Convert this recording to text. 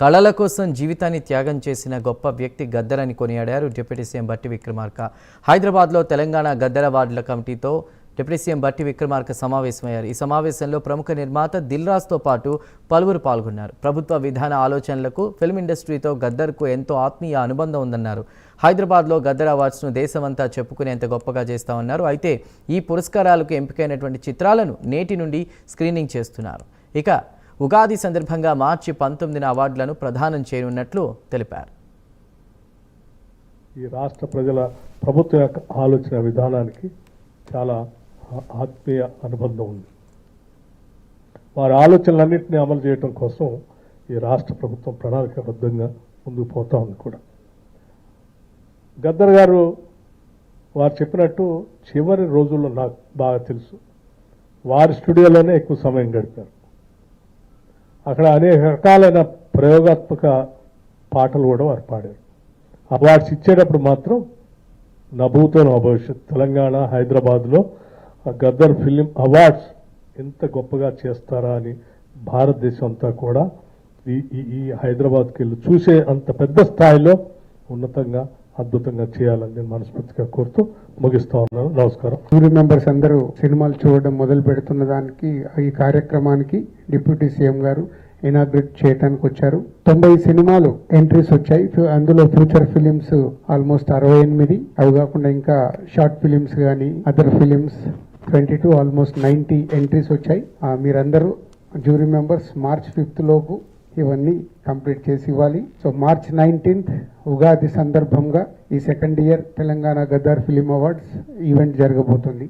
కళల కోసం జీవితాన్ని త్యాగం చేసిన గొప్ప వ్యక్తి గద్దరని కొనియాడారు డిప్యూటీ సీఎం బట్టి విక్రమార్క. హైదరాబాద్లో తెలంగాణ గద్దర వార్డుల కమిటీతో డిప్యూటీ సీఎం బట్టి విక్రమార్క సమావేశమయ్యారు. ఈ సమావేశంలో ప్రముఖ నిర్మాత దిల్రాజ్తో పాటు పలువురు పాల్గొన్నారు. ప్రభుత్వ విధాన ఆలోచనలకు ఫిల్మ్ ఇండస్ట్రీతో గద్దర్కు ఎంతో ఆత్మీయ అనుబంధం ఉందన్నారు. హైదరాబాద్లో గద్దర్ అవార్డ్స్ను దేశమంతా చెప్పుకునేంత గొప్పగా చేస్తామన్నారు. అయితే ఈ పురస్కారాలకు ఎంపికైనటువంటి చిత్రాలను నేటి నుండి స్క్రీనింగ్ చేస్తున్నారు. ఇక ఉగాది సందర్భంగా మార్చి పంతొమ్మిదిన అవార్డులను ప్రదానం చేయనున్నట్లు తెలిపారు. ఈ రాష్ట్ర ప్రజల ప్రభుత్వం యొక్క ఆలోచన విధానానికి చాలా ఆత్మీయ అనుబంధం ఉంది. వారి ఆలోచనలన్నింటినీ అమలు చేయడం కోసం ఈ రాష్ట్ర ప్రభుత్వం ప్రణాళికాబద్ధంగా ముందుకు పోతా ఉంది కూడా. గద్దర్ గారు వారు చెప్పినట్టు చివరి రోజుల్లో నాకు బాగా తెలుసు. వారి స్టూడియోలోనే ఎక్కువ సమయం గడిపారు. అక్కడ అనేక రకాలైన ప్రయోగాత్మక పాటలు కూడా వారు పాడారు. అవార్డ్స్ ఇచ్చేటప్పుడు మాత్రం నా భూతో నా భవిష్యత్ తెలంగాణ హైదరాబాద్లో ఆ గద్దర్ ఫిలిం అవార్డ్స్ ఎంత గొప్పగా చేస్తారా అని భారతదేశం అంతా కూడా ఈ ఈ ఈ హైదరాబాద్కి వెళ్ళి చూసే అంత పెద్ద స్థాయిలో ఉన్నతంగా అద్భుతంగా చేయాలని నేను మనస్ఫూర్తిగా కోరుతూ ముగిస్తా ఉన్నాను. నమస్కారం. జ్యూరీ మెంబర్స్ అందరూ సినిమాలు చూడడం మొదలు పెడుతున్న దానికి ఈ కార్యక్రమానికి డిప్యూటీ సీఎం గారు ఇనాగ్రేట్ చేయడానికి వచ్చారు. తొంభై సినిమాలు ఎంట్రీస్ వచ్చాయి. అందులో ఫ్యూచర్ ఫిలిమ్స్ ఆల్మోస్ట్ అరవై ఎనిమిది. అవి కాకుండా ఇంకా షార్ట్ ఫిలిమ్స్ కానీ other films twenty two almost ninety entries వచ్చాయి. మీరందరూ జ్యూరీ మెంబర్స్ మార్చ్ ఫిఫ్త్ లోపు ఇవన్నీ కంప్లీట్ చేసి ఇవ్వాలి. సో మార్చ్ నైన్టీన్త్ ఉగాది సందర్భంగా ఈ second year Telangana Gaddar film awards event జరగబోతుంది.